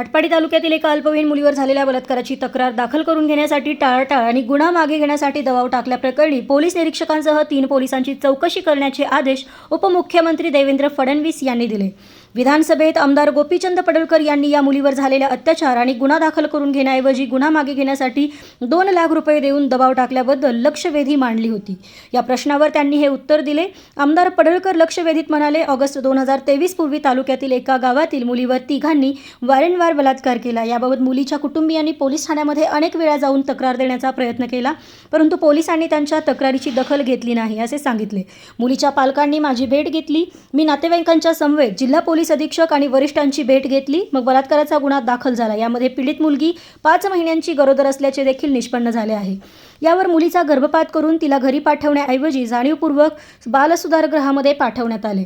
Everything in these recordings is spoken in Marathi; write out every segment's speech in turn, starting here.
आटपाडी तालुक्यातील एका अल्पवयीन मुलीवर झालेल्या बलात्काराची तक्रार दाखल करून घेण्यासाठी टाळाटाळ आणि गुन्हा मागे घेण्यासाठी दबाव टाकल्याप्रकरणी पोलीस निरीक्षकांसह तीन पोलिसांची चौकशी करण्याचे आदेश उपमुख्यमंत्री देवेंद्र फडणवीस यांनी दिले. विधानसभेत आमदार गोपीचंद पडळकर यांनी या मुलीवर झालेल्या अत्याचार आणि गुन्हा दाखल करून घेण्याऐवजी गुन्हा मागे घेण्यासाठी दोन लाख रुपये देऊन दबाव टाकल्याबद्दल लक्षवेधी मांडली होती. या प्रश्नावर त्यांनी हे उत्तर दिले. आमदार पडळकर लक्षवेधीत म्हणाले ऑगस्ट दोन हजार तेवीस पूर्वी तालुक्यातील एका गावातील मुलीवर तिघांनी वारंवार बलात्कार केला. याबाबत मुलीच्या कुटुंबियांनी पोलीस ठाण्यामध्ये अनेक वेळा जाऊन तक्रार देण्याचा प्रयत्न केला परंतु पोलिसांनी त्यांच्या तक्रारीची दखल घेतली नाही असे सांगितले. मुलीच्या पालकांनी माझी भेट घेतली. मी नातेवाईकांच्या समवेत जिल्हा पोलीस पोलीस अधीक्षक आणि वरिष्ठांची भेट घेतली. मग बलात्काराचा गुन्हा दाखल झाला. यामध्ये पीडित मुलगी पाच महिन्यांची गरोदर असल्याचे देखील निष्पन्न झाले आहे. यावर मुलीचा गर्भपात करून तिला घरी पाठवण्याऐवजी जाणीवपूर्वक बालसुधारगृहामध्ये पाठवण्यात आले.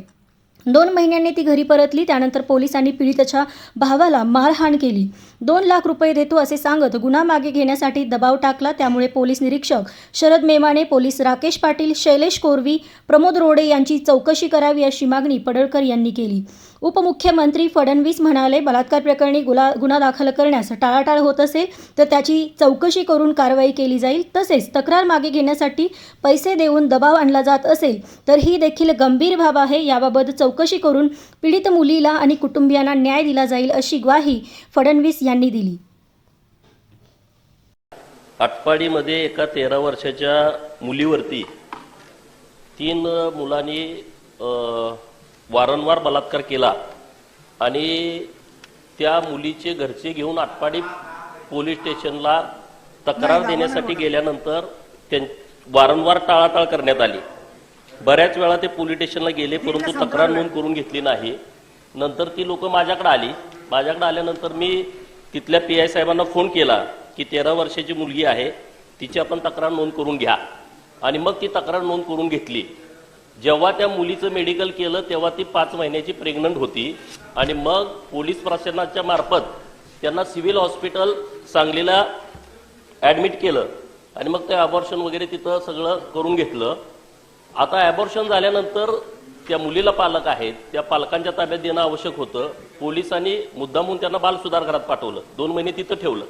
दोन महिन्यांनी ती घरी परतली. त्यानंतर पोलिसांनी पीडिताच्या भावाला मारहाण केली. दोन लाख रुपये देतो असे सांगत गुन्हा मागे घेण्यासाठी दबाव टाकला. त्यामुळे पोलीस निरीक्षक शरद मेमाने पोलीस राकेश पाटील शैलेश कोरवी प्रमोद रोडे यांची चौकशी करावी अशी मागणी पडळकर यांनी केली. उपमुख्यमंत्री फडणवीस म्हणाले बलात्कार प्रकरणी गुला गुन्हा दाखल करण्यास टाळाटाळ होत असेल तर त्याची चौकशी करून कारवाई केली जाईल. तसेच तक्रार मागे घेण्यासाठी पैसे देऊन दबाव आणला जात असेल तर ही देखील गंभीर बाब आहे. याबाबत चौकशी करून पीडित मुलीला आणि कुटुंबियांना न्याय दिला जाईल अशी ग्वाही फडणवीस यांनी दिली. आटपाडीमध्ये एका तेरा वर्षाच्या मुलीवरती तीन मुलांनी वारंवार बलात्कार केला. आणि त्या मुलीचे घरचे घेऊन आटपाडी पोलीस स्टेशनला तक्रार देण्यासाठी गेल्यानंतर त्यां वारंवार टाळाटाळ करण्यात आली. बऱ्याच वेळा ते पोलीस स्टेशनला गेले परंतु तक्रार नोंद करून घेतली नाही. नंतर ती लोक माझ्याकडे आली. माझ्याकडे आल्यानंतर मी तिथल्या पी आय साहेबांना फोन केला की तेरा वर्षाची मुलगी आहे तिची आपण तक्रार नोंद करून घ्या. आणि मग ती तक्रार नोंद करून घेतली. जेव्हा त्या मुलीचं मेडिकल केलं तेव्हा ती पाच महिन्याची प्रेग्नंट होती. आणि मग पोलीस प्रशासनाच्या मार्फत त्यांना सिव्हिल हॉस्पिटल सांगलीला ॲडमिट केलं. आणि मग ते अबॉर्शन वगैरे तिथं सगळं करून घेतलं. आता ॲबॉर्शन झाल्यानंतर त्या मुलीला पालक आहेत. त्या पालकांच्या ताब्यात देणं आवश्यक होतं. पोलिसांनी मुद्दामून त्यांना बाल घरात पाठवलं. दोन महिने तिथं ठेवलं.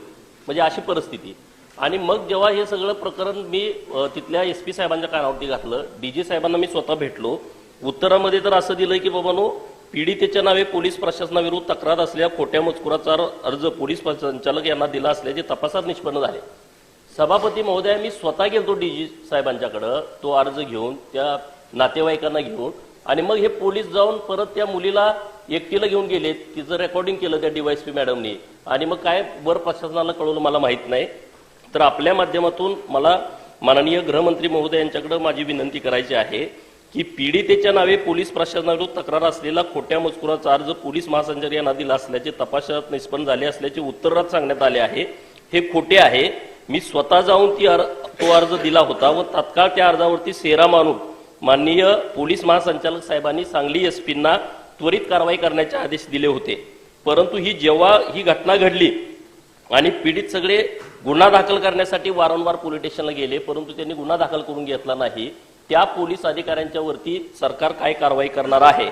म्हणजे अशी परिस्थिती. आणि मग जेव्हा हे सगळं प्रकरण मी तिथल्या एस पी साहेबांच्या कानावरती घातलं डी जी साहेबांना मी स्वतः भेटलो. उत्तरामध्ये तर असं दिलं की बाबानो पीडितेच्या नावे पोलीस प्रशासनाविरुद्ध तक्रार असल्या खोट्या मजकुराचा अर्ज पोलीस संचालक यांना दिला असल्याचे तपासात निष्पन्न झाले. सभापती महोदया मी स्वतः गेलो डी जी साहेबांच्याकडं तो अर्ज घेऊन त्या नातेवाईकांना घेऊन. आणि मग हे पोलीस जाऊन परत त्या मुलीला एकटीला घेऊन गेले तिचं रेकॉर्डिंग केलं त्या डीवायसपी मॅडमनी. आणि मग काय वर प्रशासनाला कळवलं मला माहीत नाही. तर आपल्या माध्यमातून मला माननीय गृहमंत्री महोदय यांच्याकडे माझी विनंती करायची आहे की पीडितेच्या नावे पोलीस प्रशासनाकडून तक्रार असलेला खोट्या मजकुराचा अर्ज पोलीस महासंचालक यांना दिला असल्याचे तपासात निष्पन्न झाले असल्याचे उत्तरात सांगण्यात आले आहे. हे खोटे आहे. मी स्वतः जाऊन ती अर तो अर्ज दिला होता व तत्काळ त्या अर्जावरती सेरा मानून माननीय पोलीस महासंचालक साहेबांनी सांगली एसपींना त्वरित कारवाई करण्याचे आदेश दिले होते. परंतु ही जेव्हा ही घटना घडली आणि पीडित सगळे गुन्हा दाखल करण्यासाठी वारंवार पोलीस स्टेशनला गेले परंतु त्यांनी गुन्हा दाखल करून घेतला नाही. त्या पोलीस अधिकाऱ्यांच्या वरती सरकार काय कारवाई करणार आहे?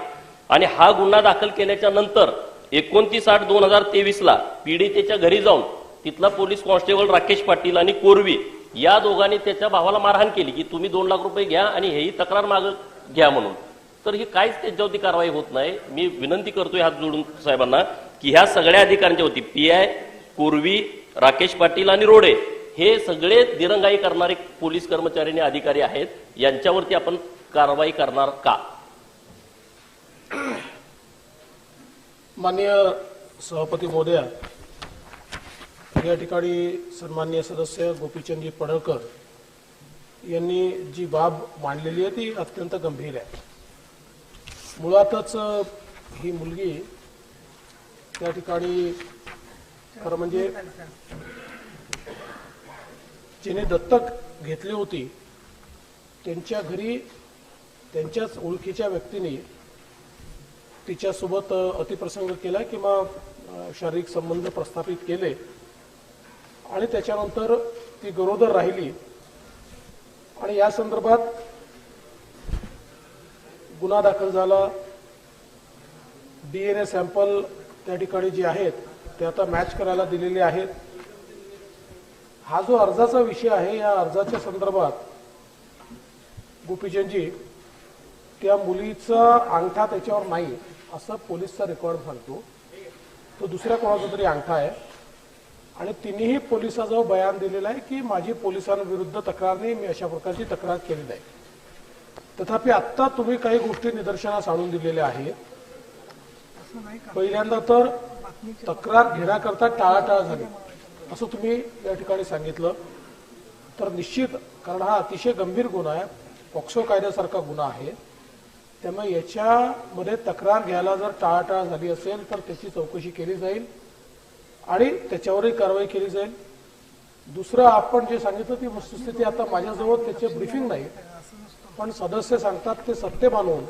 आणि हा गुन्हा दाखल केल्याच्यानंतर एकोणतीस आठ दोन हजार तेवीसला पीडितेच्या घरी जाऊन तिथला पोलीस कॉन्स्टेबल राकेश पाटील आणि कोरवी या दोघांनी त्याच्या भावाला मारहाण केली की तुम्ही दोन लाख रुपये घ्या आणि हेही तक्रार माग घ्या म्हणून. तर ही काहीच त्याच्यावरती कारवाई होत नाही. मी विनंती करतोय हात जोडून साहेबांना की ह्या सगळ्या अधिकाऱ्यांच्या होती पी आय पूर्वी राकेश पाटील आणि रोडे हे सगळे दिरंगाई करणारे पोलीस कर्मचारी आणि अधिकारी आहेत. यांच्यावरती आपण कारवाई करणार का? माननीय सभापती महोदया या ठिकाणी सन्माननीय सदस्य गोपीचंदजी पडळकर यांनी जी बाब मांडलेली आहे ती अत्यंत गंभीर आहे. मुळातच ही मुलगी त्या ठिकाणी खरं म्हणजे जिने दत्तक घेतली होती त्यांच्या घरी त्यांच्याच ओळखीच्या व्यक्तीने तिच्यासोबत अतिप्रसंग केला किंवा शारीरिक संबंध प्रस्थापित केले. आणि त्याच्यानंतर ती गरोदर राहिली. आणि या संदर्भात गुन्हा दाखल झाला. डीएनए सॅम्पल त्या ठिकाणी जे आहेत ते आता मॅच करायला दिलेले आहेत. हा जो अर्जाचा विषय आहे या अर्जाच्या संदर्भात गोपीचंदजी त्या मुलीचा अंगठा त्याच्यावर नाही असं पोलीसचा रेकॉर्ड सांगतो. तो दुसऱ्या कोणाचा तरी अंगठा आहे. आणि तिन्ही पोलिसाजवळ बयान दिलेलं आहे की माझी पोलिसांविरुद्ध तक्रार नाही मी अशा प्रकारची तक्रार केलेली आहे तथापि आत्ता तुम्ही काही गोष्टी निदर्शनास आणून दिलेल्या आहेत. पहिल्यांदा तर तक्रार घेण्याकरता टाळाटाळ झाली. असं तुम्ही या ठिकाणी सांगितलं. तर निश्चित कारण हा अतिशय गंभीर गुन्हा आहे. पॉक्सो कायद्यासारखा गुन्हा आहे. त्यामुळे याच्यामध्ये तक्रार घ्यायला जर टाळाटाळ झाली असेल तर त्याची चौकशी केली जाईल आणि त्याच्यावरही कारवाई केली जाईल. दुसरं आपण जे सांगितलं ती वस्तुस्थिती आता माझ्याजवळ त्याचे ब्रीफिंग नाही. पण सदस्य सांगतात ते सत्य मानून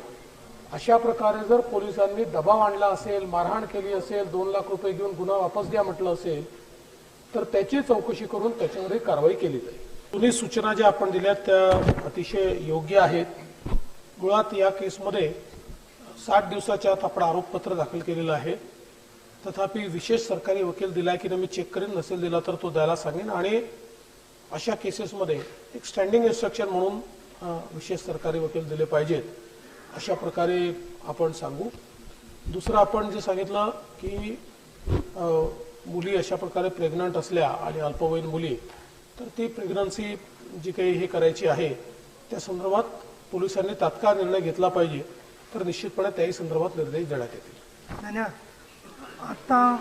अशा प्रकारे जर पोलिसांनी दबाव आणला असेल मारहाण केली असेल दोन लाख रुपये घेऊन गुन्हा वापस द्या म्हटलं असेल तर त्याची चौकशी करून त्याच्यावरही कारवाई केली जाईल. दोन्ही सूचना ज्या आपण दिल्या त्या अतिशय योग्य आहेत. मुळात या केसमध्ये साठ दिवसाच्या आत आपण आरोपपत्र दाखल केलेलं आहे. तथापि विशेष सरकारी वकील दिलाय की नाही मी चेक करेन नसेल दिला तर तो द्यायला सांगेन. आणि अशा केसेसमध्ये एक स्टँडिंग इन्स्ट्रक्शन म्हणून विशेष सरकारी वकील दिले पाहिजेत. अशा प्रकारे आपण सांगू. दुसरं आपण जे सांगितलं की मुली अशा प्रकारे प्रेग्नंट असल्या आणि अल्पवयीन मुली तर ती प्रेग्नन्सी जी काही हे करायची आहे त्या संदर्भात पोलिसांनी तात्काळ निर्णय घेतला पाहिजे. तर निश्चितपणे त्याही संदर्भात निर्णय देण्यात येतील. धन्यवाद. आता